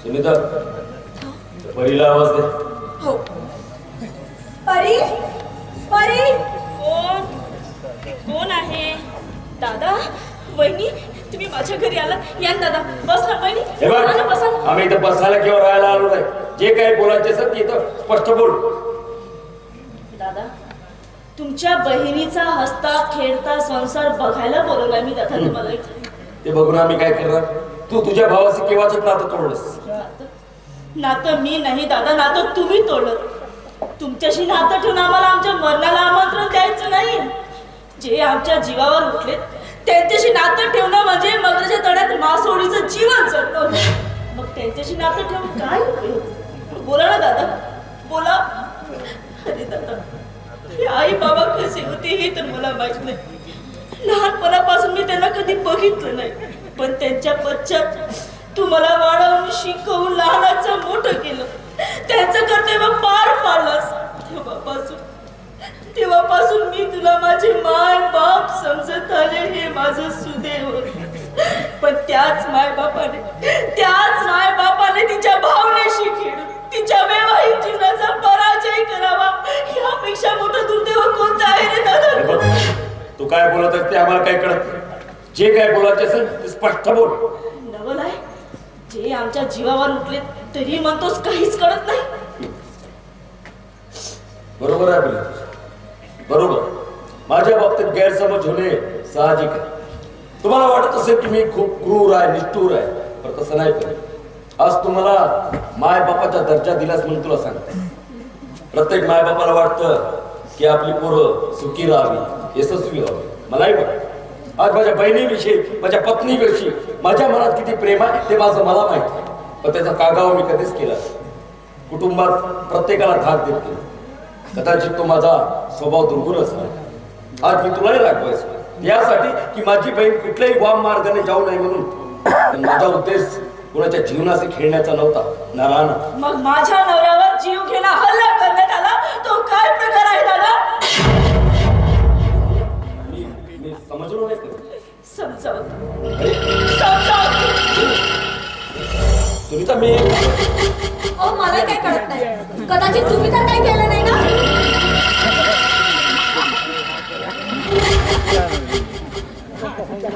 सुनीता परीला आवाज दे. हो. परी? परी? कोण? कोण आहे? दादा वहिनी तुम्ही माझ्या घरी आला या ना दादा. बस ना वहिनी. हे बघ बसा ना, बसा. ना. आम्ही इथं बसायला किंवा राहायला आलो नाही. जे काही बोलायचे असेल ते इथं स्पष्ट बोल. दादा तुमच्या बहिणीचा हसता खेळता संसार बघायला बोलवलाय मी दादा तुम्हाला इथे. ते बघून आम्ही काय करणार? तू तुझ्या भावाचं केव्हाच नातं तोडलंस? नातं मी नाही दादा नातं तुम्ही तोडलं. तुमच्याशी नातं ठेवून आम्हाला आमच्या मरणाला आमंत्रण द्यायचं नाही. जे आमच्या जीवावर उठले त्यांच्याशी नातं ठेवणं म्हणजे मगरच्या तड्यात मासोडीचं जीवन जगणं. मग त्यांच्याशी नातं ठेवून काय उपयोग? बोला ना दादा. बोला. अरे दादा आई बाबा कसे होती हे तर मला माहीत नाही. लहानपणापासून मी त्यांना कधी बघितलं नाही. पण त्यांच्या पश्चात तू मला वाढवून शिकवून लहानाचं मोठं केलं. त्यांचं कर्तव्य पार पाडलंस तेव्हापासून तेव्हापासून मी तुला माझे माय बाप समजत आले हे माझं सुदैव. पण त्याच माय बापाने त्याच माय बापाने तिच्या भावनेशी खेळून तिच्या वैवाहिक जीवनाचा आम्हाला काय कळत. जे काय बोलायचे असेल ते स्पष्ट बोल. जे आमच्या जीवावर उठले तरी म्हणतोस काहीच कळत नाही. बरोबर आहे आपलं बरोबर. माझ्या बाबतीत गैरसमज होणे साहजिक आहे. तुम्हाला वाटत असेल की मी खूप क्रूर आहे निष्ठूर आहे पण तसं नाही पण आज तुम्हाला माय बापाचा दर्जा दिलास म्हणून तुला सांगते. प्रत्येक माय बापाला वाटतं की आपली पोरं सुखी राहावी यशस्वी व्हावी. मलाही वाटतं आज माझ्या बहिणीविषयी माझ्या पत्नीविषयी माझ्या मनात किती प्रेम आहे ते माझं मला माहिती आहे. पण त्याचा कागावा मी कधीच केला कुटुंबात प्रत्येकाला धाक देतो. कदाचित तो माझा स्वभाव दुर्गुण असणार आज मी तुलाही राखवायचो. यासाठी की माझी बहीण कुठल्याही वाम मार्गाने जाऊ नये म्हणून. माझा उद्देश कुणाच्या जीवनाशी खेळण्याचा नव्हता. ना राहणार मग माझ्या नवऱ्यावर जीव घेणं हल्ला करण्यात आला? तो का मी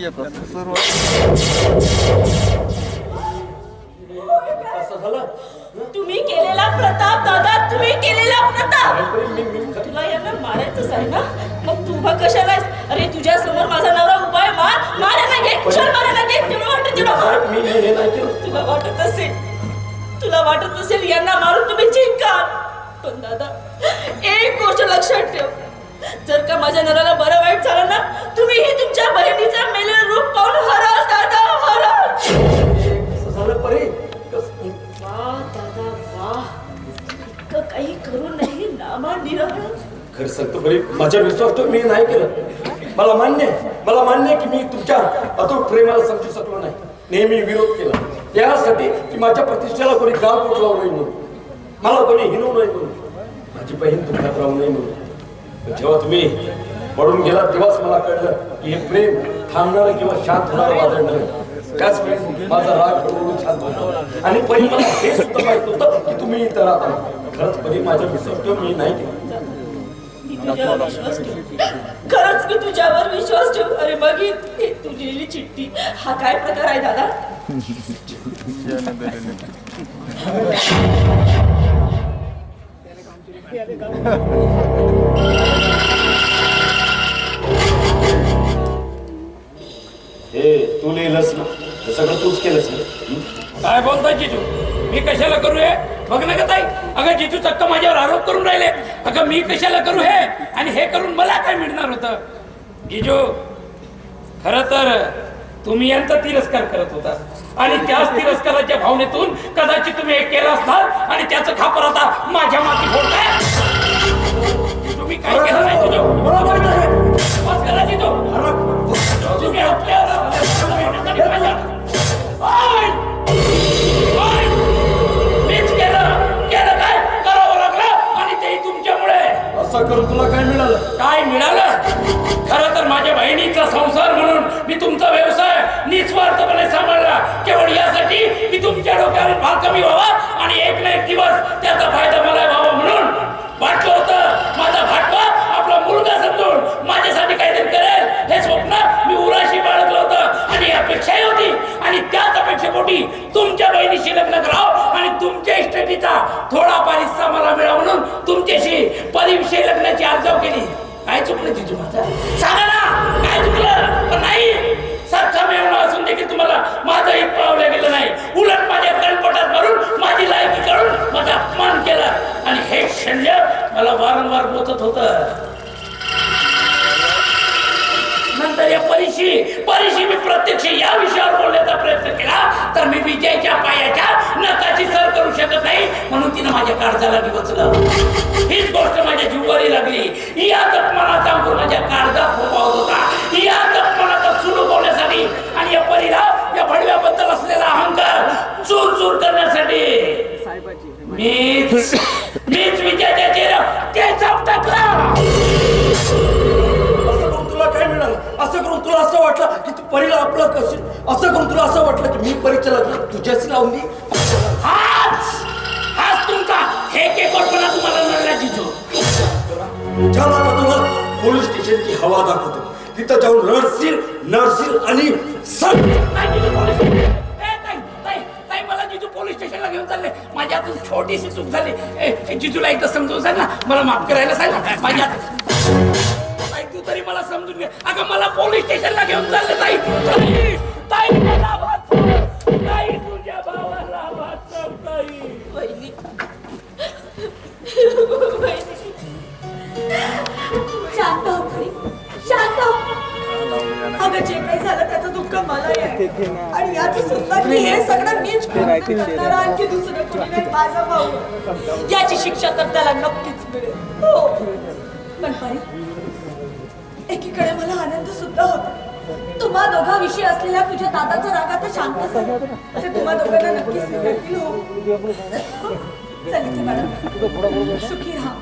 येतो सर्व असं तुम्ही केलेला प्रताप दादा तुम्ही केलेला प्रताप! तुला यांना मारायचंच आहे ना? मग तू उभा कशाला आहेस? अरे तुझ्या समोर माझा नवरा उभा आहे मार! मारायला घे! कुशाल मारायला घे! तुला वाटत तेवढं तुला वाटत असेल. तुला वाटत असेल यांना मारून तुम्ही जिंकाल पण दादा एक गोष्ट लक्षात ठेव. जर का माझ्या नवऱ्याला बरं वाईट झालं ना तुम्हीही तुमच्या बहिणीचं मेलेलं रूप पाहून हराल दादा हराल कसं झालं परे? कसं- वा दादा वा. इतकं काही करू नाही नामा निराळ खरं सांगतो बरी माझ्या विश्वास मी नाही केलं. मला मान्य आहे मला मान्य आहे की मी तुमच्या अतूट प्रेमाला समजू शकलो नाही. नेहमी विरोध केला. त्यासाठी की माझ्या प्रतिष्ठेला कोणी गाव कुठलावू नाही म्हणून. मला कोणी हिनवू नाही म्हणून. माझी बहीण दुःखात राहू नये म्हणून. जेव्हा तुम्ही पडून गेला तेव्हाच मला कळलं की हे प्रेम थांबणारं किंवा शांत होणारं वादळ नाही त्याच वेळी माझा राग हळूहळू शांत होता आणि परी मला हे सुद्धा माहीत होतं की तुम्ही इथं राहता. खरंच परी माझ्या विसरतो मी नाही खरंच मी तुझ्यावर ही तू लिहिली चिठ्ठी. हा काय प्रकार आहे दादा? हे तू लिहिलंस ना? हे सगळं तूच केलंस ना? हं? काय बोलताय जिजू? मी कशाला करू हे? बघ ना का ताई. अगं जिजू चक्क माझ्यावर आरोप करून राहिले. अगं मी कशाला करू हे? आणि हे करून मला काय मिळणार होतं? जिजू खर तर तुम्ही यांचा तिरस्कार करत होता. आणि त्याच तिरस्काराच्या भावनेतून कदाचित तुम्ही हे केलं असणार आणि त्याचं खापर आता माझ्या माती फोडताय तुमच्या इस्टेटीचा थोडाफार हिस्सा मला मिळा म्हणून तुमच्याशी परीविषयी लग्नाची अर्जाव केली. काय चुकलं जिजू माझं सांगा ना काय चुकलं? पण नाही सारखा मिळवणं असून देखील तुम्हाला माझं एक पावलं गेलं नाही. उलट माझ्या कणपटात मारून माझी लायकी काढून माझा अपमान केला. आणि हे शल्य मला वारंवार बोचत होतं. नंतर या परीशी परीशी मी प्रत्यक्ष या विषयावर बोलण्याचा प्रयत्न केला. तर मी विजयच्या पायाच्या नकाची सर करू शकत नाही. म्हणून तिनं माझ्या काळजाला डिवचलं हीच गोष्ट माझ्या जीवारी लागली. या अपमानाचा अंकुर माझ्या काळजात फोपावत होता. या अपमानाचा सुरू होण्यासाठी आणि या परीला या भडव्याबद्दल असलेला अहंकार चूर चूर करण्यासाठी मीच करशील? असं करून तुला असं वाटलं की मी परीच्या लग्न तुझ्याशी लावून देईन हाच! हाच तुमचा हे तुम्हाला मिळाला जिजू. चला आता तुला पोलीस स्टेशनची हवा दाखवतो तिथं जाऊन रडशील नडशील आणि पोलीस स्टेशनला घेऊन चालले. माझ्या हातून छोटीशी चूक झाली. जिजूला एकदा समजून सांग ना मला माफ करायला सांग ना. माझ्या ताई तू तरी मला समजून घे. अगं मला पोलीस स्टेशनला घेऊन चालले ताई. ताई ताई मला वाचव. ताई तुझ्या भावाला वाचव, ताई. वहिनी. शांत हो खरी शांत हो. अगं जे काही झालं त्याचं दुःख मला आहे. आणि याचं सुद्धा की हे सगळं मीच करणार आणखी दुसरं कोणी नाही माझा भाऊ. याची शिक्षा तर त्याला नक्कीच मिळेल. हो. पण परी एकीकडे मला आनंद सुद्धा होता. तुम्हा दोघांविषयी असलेल्या तुझ्या दादाचा राग आता शांत झाला. ते तुम्हा दोघांना नक्कीच स्वीकारतील हो. मॅडम सुखी राहा.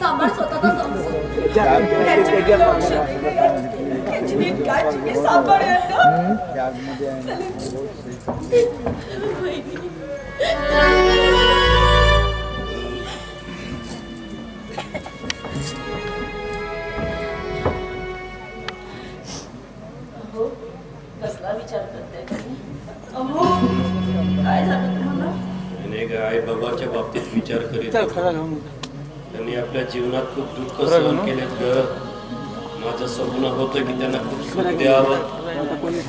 सांभाळ स्वतःचा संसार. त्यांची नीट काळजी सांभाळ वहिनी. अहो, कसला विचार करताय तुम्ही? अहो, काय झालं तुम्हाला? अनेक आई बाबाच्या बाबतीत विचार करीत. त्यांनी आपल्या जीवनात खूप दुःख सहन केलेत ग. माझं स्वप्न होतं की त्यांना खूप सुख द्यावं.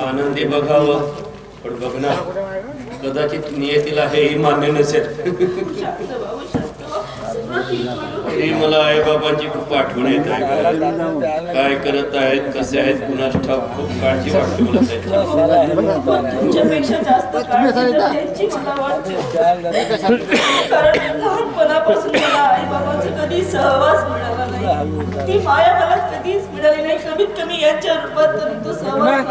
आनंदी बघावं. पण बघ ना कदाचित नियतीला हेही मान्य नसेल शांत भाऊ शांत भाऊ. सगळं ठीक होईल. तरी मला आई बाबांची खूप आठवण येत. आहे. काय करत आहेत कसे आहेत कुणास ठाऊक खूप काळजी वाटते मला त्यांची. कारण लहानपणापासून कधी सहवास मिळाला नाही. ती माया मला कधीच मिळाली नाही. कमीत कमी यांच्या रूपात तरी तो सहवास?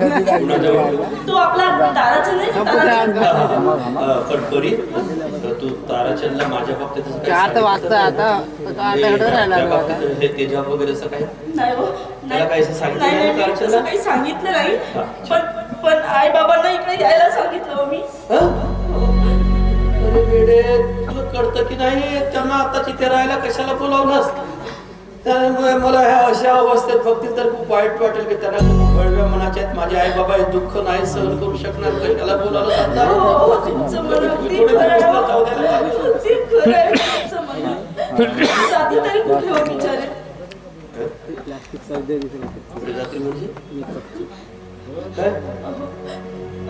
तो आपला दाराचा नाही तू ताराचंदला माझ्या बाबतीत आता. हे- तेजाब वगैरे असं काही? नाही हो त्याला काही सांगितलं नाही काही सांगितलं. पण पण आई बाबांना इकडे यायला सांगितलं हो मी. अरे तुला कळतं की नाही? त्यांना आता तिथे राहायला कशाला बोलावलंस? त्यामुळे मला ह्या अशा अवस्थेत बघतील तर खूप वाईट वाटेल की त्यांना खूप कळव्या मनाचे आहेत. माझे आई बाबा हे दुःख नाही सहन करू शकणार. तर काय?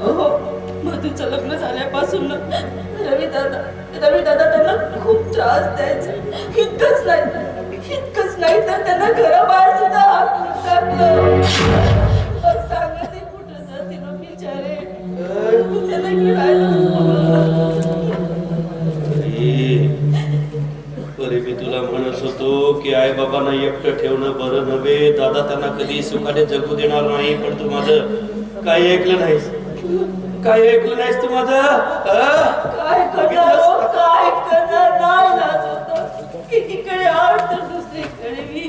हो. मधूचं लग्न झाल्यापासून रवी दादा रवी दादा त्यांना खूप त्रास द्यायचे. इतकंच नाही. इतकंच नाही तर त्यांना घराबाहेर सुद्धा हाकलून टाकलं मग सांगा ते कुठं जातील बिचारे. त्यांना अरे, अरे मी तुला म्हणत होतो की आई बाबांना एकटं ठेवणं बरं नव्हे. दादा त्यांना कधी सुखाने जगू देणार नाही पण तू माझं काही ऐकलं नाहीस? काय ऐकलं नाहीस तू माझं? काय करणार हो? काय करणार? नाही एकीकडे आठ तर दुसरीकडे मी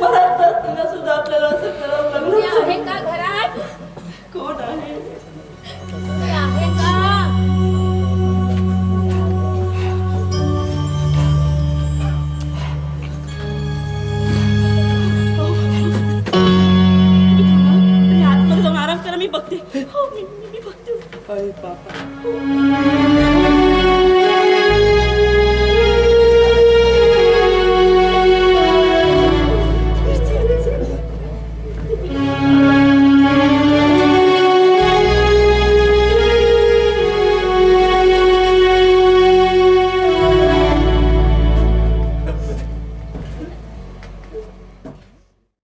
मनात नसताना सुद्धा आपल्याला असं करावं लागलं. आहे का घरात? कोण आहे?